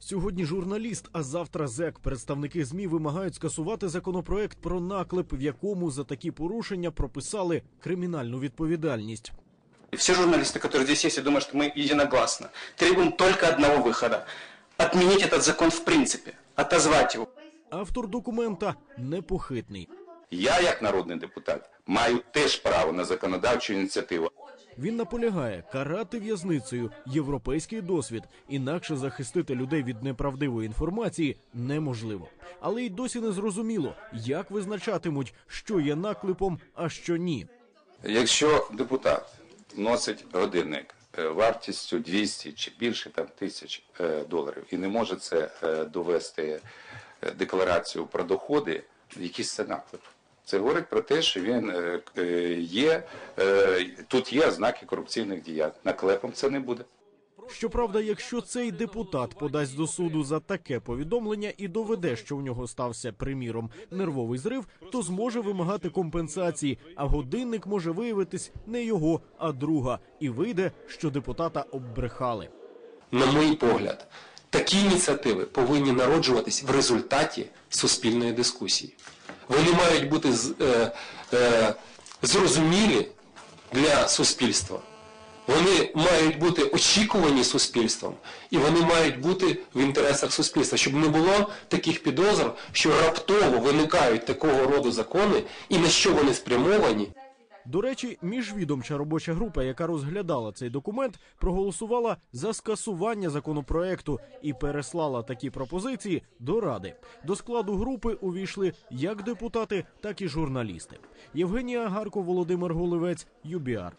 Сьогодні журналіст, а завтра зек. Представники змі вимагають скасувати законопроект про наклеп, в якому за такі порушення прописали кримінальну відповідальність. И все журналисты, которые здесь есть, я думаю, что мы единогласно требуем только одного выхода. Отменить этот закон в принципе, отозвать его. Автор документа непохитний. Я, як народний депутат, маю теж право на законодавчу ініціативу. Він наполягає карати в'язницею європейський досвід, інакше захистити людей від неправдивої інформації неможливо. Але й досі не зрозуміло, як визначатимуть, що є наклепом, а що ні. Якщо депутат вносить годинник е, вартістю 200 чи більше там тисяч е, доларів і не може це е, довести декларацію про доходи, якийсь це наклеп. Це говорить про те, що він е, е, є е, тут є ознаки корупційних діянь. Наклепом це не буде. Щоправда, якщо цей депутат подасть до суду за таке повідомлення і доведе, що в нього стався приміром нервовий зрив, то зможе вимагати компенсації. А годинник може виявитись не його, а друга, і вийде, що депутата оббрехали. на мій погляд, такі ініціативи повинні народжуватись в результаті суспільної дискусії. Вони мають бути е, е, зрозумілі для суспільства. Вони мають бути очікувані суспільством, і вони мають бути в інтересах суспільства, щоб не було таких підозр, що раптово виникають такого роду закони, і на що вони спрямовані, До речі, міжвідомча робоча група, яка розглядала цей документ, проголосувала за скасування законопроекту і переслала такі пропозиції до ради. До складу групи увійшли як депутати, так і журналісти. Євгенія Гарко, Володимир Голевець, ЮБІАР.